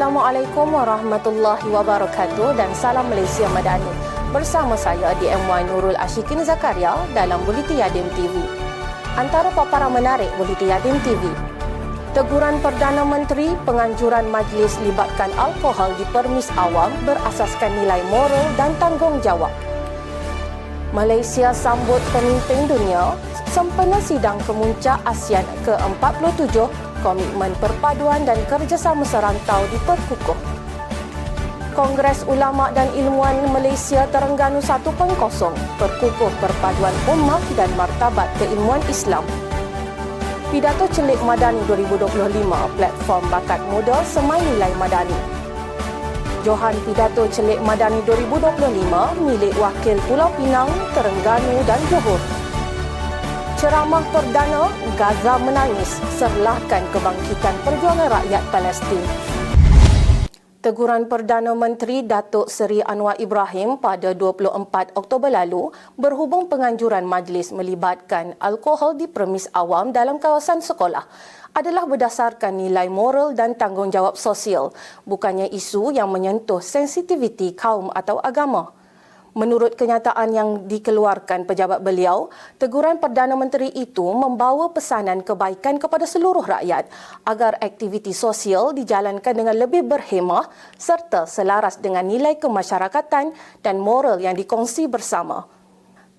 Assalamualaikum warahmatullahi wabarakatuh dan salam Malaysia Madani. Bersama saya di MY Nurul Ashikin Zakaria dalam Buliti Yadim TV. Antara paparan menarik Buliti Yadim TV. Teguran Perdana Menteri penganjuran majlis libatkan alkohol di permis awam berasaskan nilai moral dan tanggungjawab. Malaysia sambut pemimpin dunia sempena sidang kemuncak ASEAN ke-47 komitmen perpaduan dan kerjasama serantau diperkukuh. Kongres Ulama dan Ilmuan Malaysia Terengganu 1.0 perkukuh perpaduan ummah dan martabat keilmuan Islam. Pidato Celik Madani 2025 platform bakat muda semai nilai madani. Johan Pidato Celik Madani 2025 milik Wakil Pulau Pinang, Terengganu dan Johor. Ceramah perdana Gaza menangis serlahkan kebangkitan perjuangan rakyat Palestin. Teguran Perdana Menteri Datuk Seri Anwar Ibrahim pada 24 Oktober lalu berhubung penganjuran majlis melibatkan alkohol di premis awam dalam kawasan sekolah adalah berdasarkan nilai moral dan tanggungjawab sosial, bukannya isu yang menyentuh sensitiviti kaum atau agama. Menurut kenyataan yang dikeluarkan pejabat beliau, teguran Perdana Menteri itu membawa pesanan kebaikan kepada seluruh rakyat agar aktiviti sosial dijalankan dengan lebih berhemah serta selaras dengan nilai kemasyarakatan dan moral yang dikongsi bersama.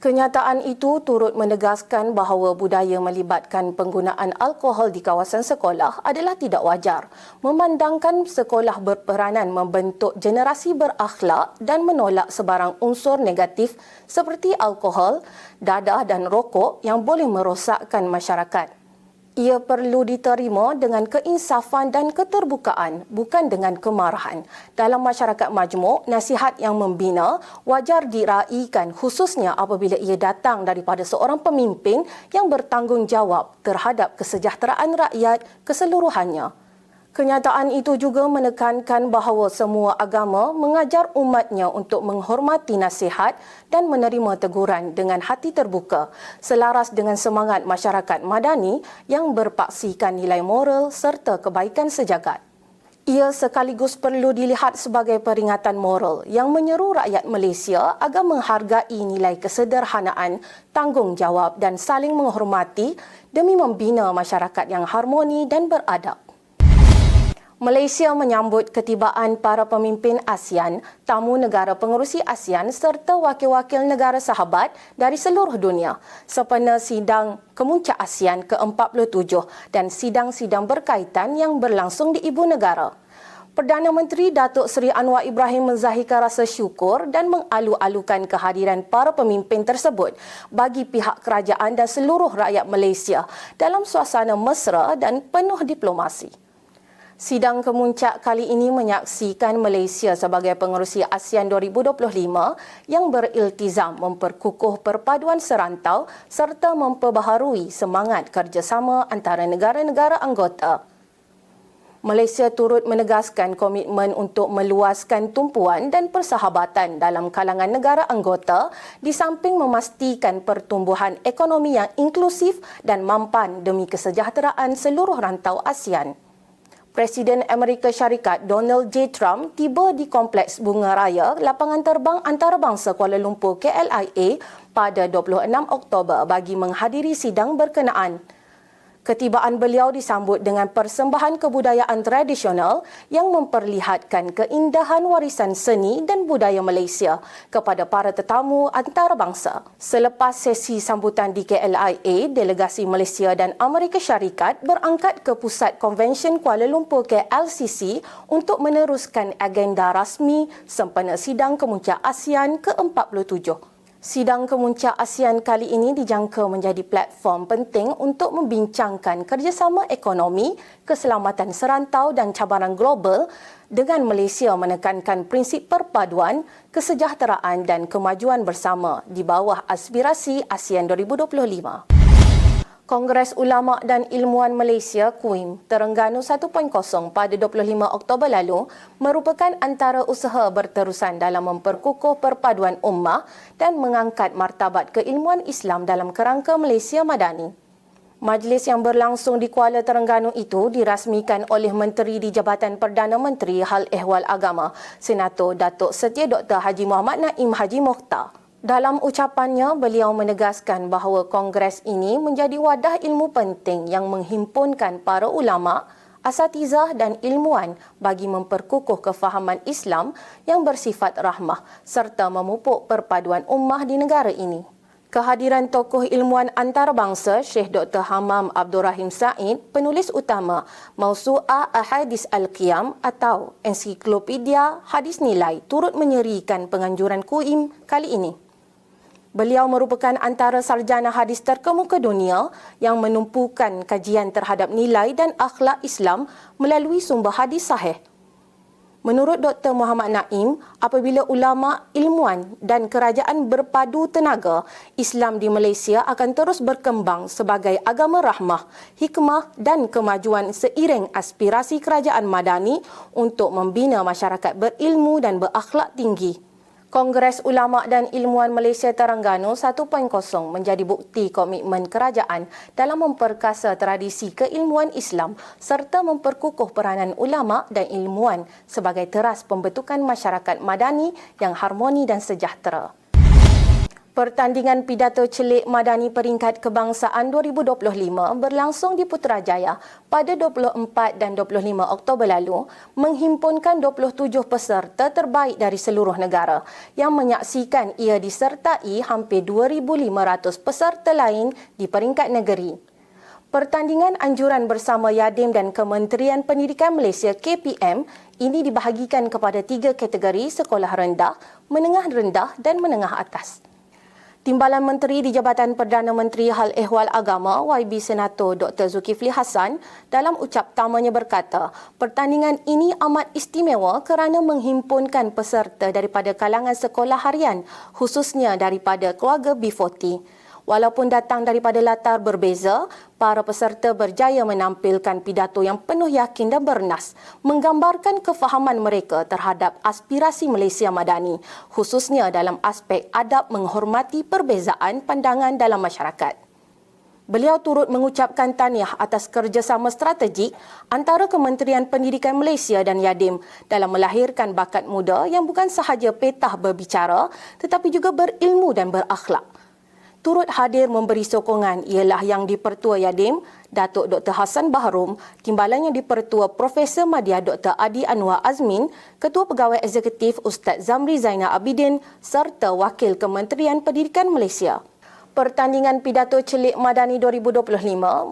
Kenyataan itu turut menegaskan bahawa budaya melibatkan penggunaan alkohol di kawasan sekolah adalah tidak wajar, memandangkan sekolah berperanan membentuk generasi berakhlak dan menolak sebarang unsur negatif seperti alkohol, dadah dan rokok yang boleh merosakkan masyarakat ia perlu diterima dengan keinsafan dan keterbukaan bukan dengan kemarahan. Dalam masyarakat majmuk, nasihat yang membina wajar diraikan khususnya apabila ia datang daripada seorang pemimpin yang bertanggungjawab terhadap kesejahteraan rakyat keseluruhannya. Kenyataan itu juga menekankan bahawa semua agama mengajar umatnya untuk menghormati nasihat dan menerima teguran dengan hati terbuka selaras dengan semangat masyarakat madani yang berpaksikan nilai moral serta kebaikan sejagat. Ia sekaligus perlu dilihat sebagai peringatan moral yang menyeru rakyat Malaysia agar menghargai nilai kesederhanaan, tanggungjawab dan saling menghormati demi membina masyarakat yang harmoni dan beradab. Malaysia menyambut ketibaan para pemimpin ASEAN, tamu negara pengerusi ASEAN serta wakil-wakil negara sahabat dari seluruh dunia sempena sidang kemuncak ASEAN ke-47 dan sidang-sidang berkaitan yang berlangsung di ibu negara. Perdana Menteri Datuk Seri Anwar Ibrahim menzahirkan rasa syukur dan mengalu-alukan kehadiran para pemimpin tersebut bagi pihak kerajaan dan seluruh rakyat Malaysia dalam suasana mesra dan penuh diplomasi. Sidang kemuncak kali ini menyaksikan Malaysia sebagai pengerusi ASEAN 2025 yang beriltizam memperkukuh perpaduan serantau serta memperbaharui semangat kerjasama antara negara-negara anggota. Malaysia turut menegaskan komitmen untuk meluaskan tumpuan dan persahabatan dalam kalangan negara anggota di samping memastikan pertumbuhan ekonomi yang inklusif dan mampan demi kesejahteraan seluruh rantau ASEAN. Presiden Amerika Syarikat Donald J. Trump tiba di Kompleks Bunga Raya Lapangan Terbang Antarabangsa Kuala Lumpur KLIA pada 26 Oktober bagi menghadiri sidang berkenaan. Ketibaan beliau disambut dengan persembahan kebudayaan tradisional yang memperlihatkan keindahan warisan seni dan budaya Malaysia kepada para tetamu antarabangsa. Selepas sesi sambutan di KLIA, delegasi Malaysia dan Amerika Syarikat berangkat ke Pusat Konvensyen Kuala Lumpur KLCC untuk meneruskan agenda rasmi sempena sidang kemuncak ASEAN ke-47. Sidang kemuncak ASEAN kali ini dijangka menjadi platform penting untuk membincangkan kerjasama ekonomi, keselamatan serantau dan cabaran global dengan Malaysia menekankan prinsip perpaduan, kesejahteraan dan kemajuan bersama di bawah aspirasi ASEAN 2025. Kongres Ulama dan Ilmuan Malaysia KUIM Terengganu 1.0 pada 25 Oktober lalu merupakan antara usaha berterusan dalam memperkukuh perpaduan ummah dan mengangkat martabat keilmuan Islam dalam kerangka Malaysia Madani. Majlis yang berlangsung di Kuala Terengganu itu dirasmikan oleh Menteri di Jabatan Perdana Menteri Hal Ehwal Agama, Senator Datuk Setia Dr. Haji Muhammad Naim Haji Mokhtar. Dalam ucapannya, beliau menegaskan bahawa kongres ini menjadi wadah ilmu penting yang menghimpunkan para ulama, asatizah dan ilmuwan bagi memperkukuh kefahaman Islam yang bersifat rahmah serta memupuk perpaduan ummah di negara ini. Kehadiran tokoh ilmuwan antarabangsa Syekh Dr. Hamam Abdul Rahim Said, penulis utama Mausu'ah Ahadis Al-Qiyam atau Ensiklopedia Hadis Nilai turut menyerikan penganjuran KUIM kali ini. Beliau merupakan antara sarjana hadis terkemuka dunia yang menumpukan kajian terhadap nilai dan akhlak Islam melalui sumber hadis sahih Menurut Dr. Muhammad Naim, apabila ulama, ilmuwan dan kerajaan berpadu tenaga, Islam di Malaysia akan terus berkembang sebagai agama rahmah, hikmah dan kemajuan seiring aspirasi kerajaan madani untuk membina masyarakat berilmu dan berakhlak tinggi. Kongres Ulama dan Ilmuwan Malaysia Terengganu 1.0 menjadi bukti komitmen kerajaan dalam memperkasa tradisi keilmuan Islam serta memperkukuh peranan ulama dan ilmuwan sebagai teras pembentukan masyarakat madani yang harmoni dan sejahtera. Pertandingan pidato celik Madani Peringkat Kebangsaan 2025 berlangsung di Putrajaya pada 24 dan 25 Oktober lalu menghimpunkan 27 peserta terbaik dari seluruh negara yang menyaksikan ia disertai hampir 2,500 peserta lain di peringkat negeri. Pertandingan anjuran bersama Yadim dan Kementerian Pendidikan Malaysia KPM ini dibahagikan kepada tiga kategori sekolah rendah, menengah rendah dan menengah atas. Timbalan Menteri di Jabatan Perdana Menteri Hal Ehwal Agama YB Senator Dr. Zulkifli Hassan dalam ucap tamanya berkata, pertandingan ini amat istimewa kerana menghimpunkan peserta daripada kalangan sekolah harian khususnya daripada keluarga B40. Walaupun datang daripada latar berbeza, para peserta berjaya menampilkan pidato yang penuh yakin dan bernas, menggambarkan kefahaman mereka terhadap aspirasi Malaysia Madani, khususnya dalam aspek adab menghormati perbezaan pandangan dalam masyarakat. Beliau turut mengucapkan tahniah atas kerjasama strategik antara Kementerian Pendidikan Malaysia dan Yadim dalam melahirkan bakat muda yang bukan sahaja petah berbicara tetapi juga berilmu dan berakhlak turut hadir memberi sokongan ialah yang di-Pertua Yadim, Datuk Dr. Hassan Bahrum, timbalan yang di-Pertua Profesor Madya Dr. Adi Anwar Azmin, Ketua Pegawai Eksekutif Ustaz Zamri Zainal Abidin serta Wakil Kementerian Pendidikan Malaysia. Pertandingan Pidato Celik Madani 2025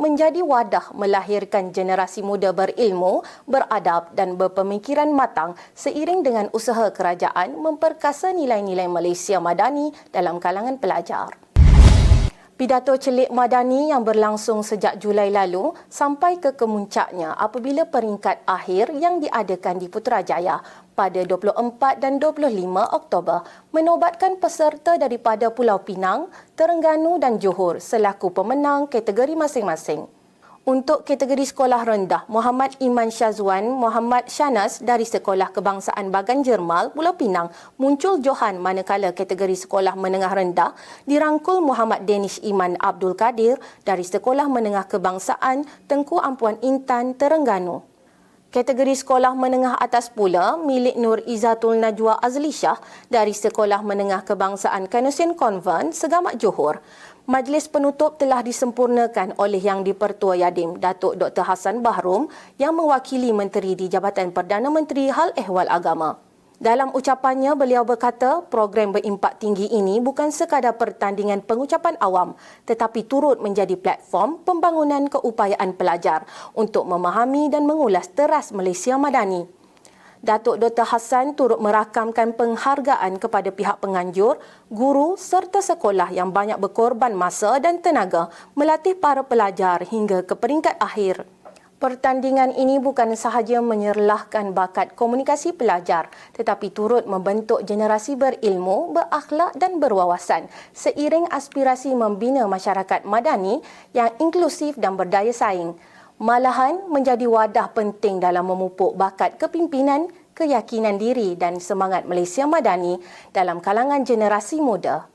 menjadi wadah melahirkan generasi muda berilmu, beradab dan berpemikiran matang seiring dengan usaha kerajaan memperkasa nilai-nilai Malaysia Madani dalam kalangan pelajar. Pidato celik Madani yang berlangsung sejak Julai lalu sampai ke kemuncaknya apabila peringkat akhir yang diadakan di Putrajaya pada 24 dan 25 Oktober menobatkan peserta daripada Pulau Pinang, Terengganu dan Johor selaku pemenang kategori masing-masing. Untuk kategori sekolah rendah, Muhammad Iman Syazwan Muhammad Shanas dari Sekolah Kebangsaan Bagan Jermal, Pulau Pinang muncul Johan manakala kategori sekolah menengah rendah dirangkul Muhammad Danish Iman Abdul Kadir dari Sekolah Menengah Kebangsaan Tengku Ampuan Intan, Terengganu. Kategori sekolah menengah atas pula milik Nur Izatul Najwa Azlishah dari Sekolah Menengah Kebangsaan Kanusin Convent, Segamak Johor. Majlis penutup telah disempurnakan oleh Yang di-Pertua Yadim, Datuk Dr. Hassan Bahrum yang mewakili Menteri di Jabatan Perdana Menteri Hal Ehwal Agama. Dalam ucapannya, beliau berkata program berimpak tinggi ini bukan sekadar pertandingan pengucapan awam tetapi turut menjadi platform pembangunan keupayaan pelajar untuk memahami dan mengulas teras Malaysia Madani. Datuk Dr. Hassan turut merakamkan penghargaan kepada pihak penganjur, guru serta sekolah yang banyak berkorban masa dan tenaga melatih para pelajar hingga ke peringkat akhir. Pertandingan ini bukan sahaja menyerlahkan bakat komunikasi pelajar tetapi turut membentuk generasi berilmu, berakhlak dan berwawasan seiring aspirasi membina masyarakat madani yang inklusif dan berdaya saing malahan menjadi wadah penting dalam memupuk bakat kepimpinan, keyakinan diri dan semangat Malaysia Madani dalam kalangan generasi muda.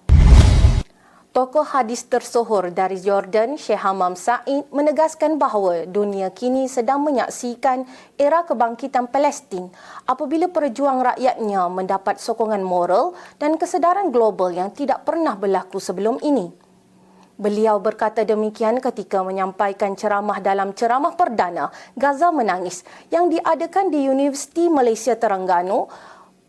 Tokoh hadis tersohor dari Jordan, Syekh Hamam Said menegaskan bahawa dunia kini sedang menyaksikan era kebangkitan Palestin apabila perjuang rakyatnya mendapat sokongan moral dan kesedaran global yang tidak pernah berlaku sebelum ini. Beliau berkata demikian ketika menyampaikan ceramah dalam ceramah perdana Gaza Menangis yang diadakan di Universiti Malaysia Terengganu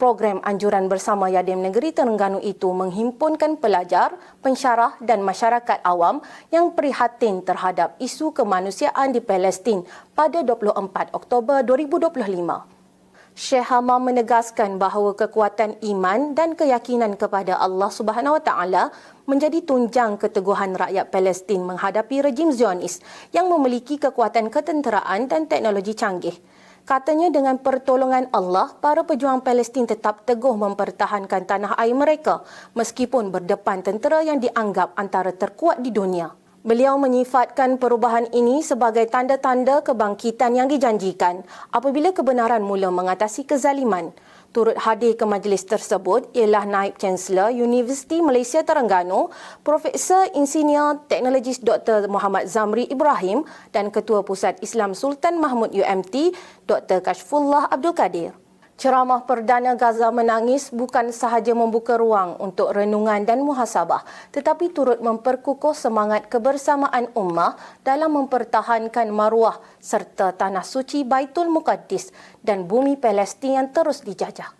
Program anjuran bersama Yadim Negeri Terengganu itu menghimpunkan pelajar, pensyarah dan masyarakat awam yang prihatin terhadap isu kemanusiaan di Palestin pada 24 Oktober 2025. Syekh Hamam menegaskan bahawa kekuatan iman dan keyakinan kepada Allah Subhanahu Wa Taala menjadi tunjang keteguhan rakyat Palestin menghadapi rejim Zionis yang memiliki kekuatan ketenteraan dan teknologi canggih. Katanya dengan pertolongan Allah, para pejuang Palestin tetap teguh mempertahankan tanah air mereka meskipun berdepan tentera yang dianggap antara terkuat di dunia. Beliau menyifatkan perubahan ini sebagai tanda-tanda kebangkitan yang dijanjikan apabila kebenaran mula mengatasi kezaliman. Turut hadir ke majlis tersebut ialah Naib Chancellor Universiti Malaysia Terengganu, Profesor Insinyur Teknologis Dr. Muhammad Zamri Ibrahim dan Ketua Pusat Islam Sultan Mahmud UMT, Dr. Kashfullah Abdul Kadir. Ceramah Perdana Gaza Menangis bukan sahaja membuka ruang untuk renungan dan muhasabah, tetapi turut memperkukuh semangat kebersamaan ummah dalam mempertahankan maruah serta tanah suci Baitul Muqaddis dan bumi Palestin yang terus dijajah.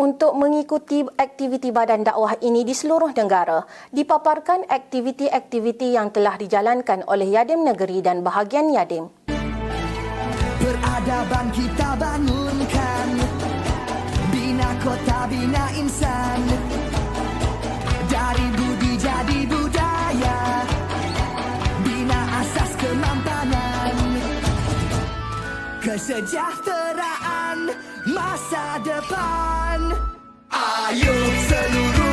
Untuk mengikuti aktiviti badan dakwah ini di seluruh negara, dipaparkan aktiviti-aktiviti yang telah dijalankan oleh Yadim Negeri dan bahagian Yadim. Peradaban kita bangunkan bina insan. Dari budi jadi budaya. Bina asas kemampanan Kesejahteraan masa depan. Ayo seluruh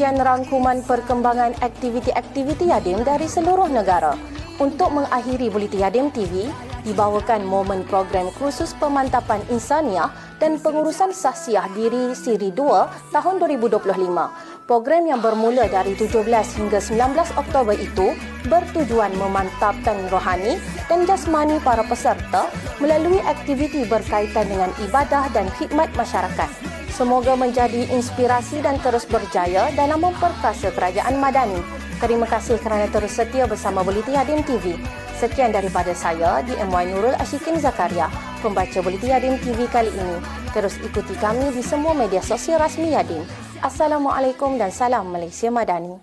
Demikian rangkuman perkembangan aktiviti-aktiviti Yadim dari seluruh negara. Untuk mengakhiri Bulletin Yadim TV, dibawakan momen program khusus pemantapan insaniah dan pengurusan sahsiah diri siri 2 tahun 2025. Program yang bermula dari 17 hingga 19 Oktober itu bertujuan memantapkan rohani dan jasmani para peserta melalui aktiviti berkaitan dengan ibadah dan khidmat masyarakat. Semoga menjadi inspirasi dan terus berjaya dalam memperkasa kerajaan Madani. Terima kasih kerana terus setia bersama Bulletin Yadim TV. Sekian daripada saya di MY Nurul Ashikin Zakaria, pembaca Bulletin Yadim TV kali ini. Terus ikuti kami di semua media sosial rasmi Yadim. Assalamualaikum dan salam Malaysia Madani.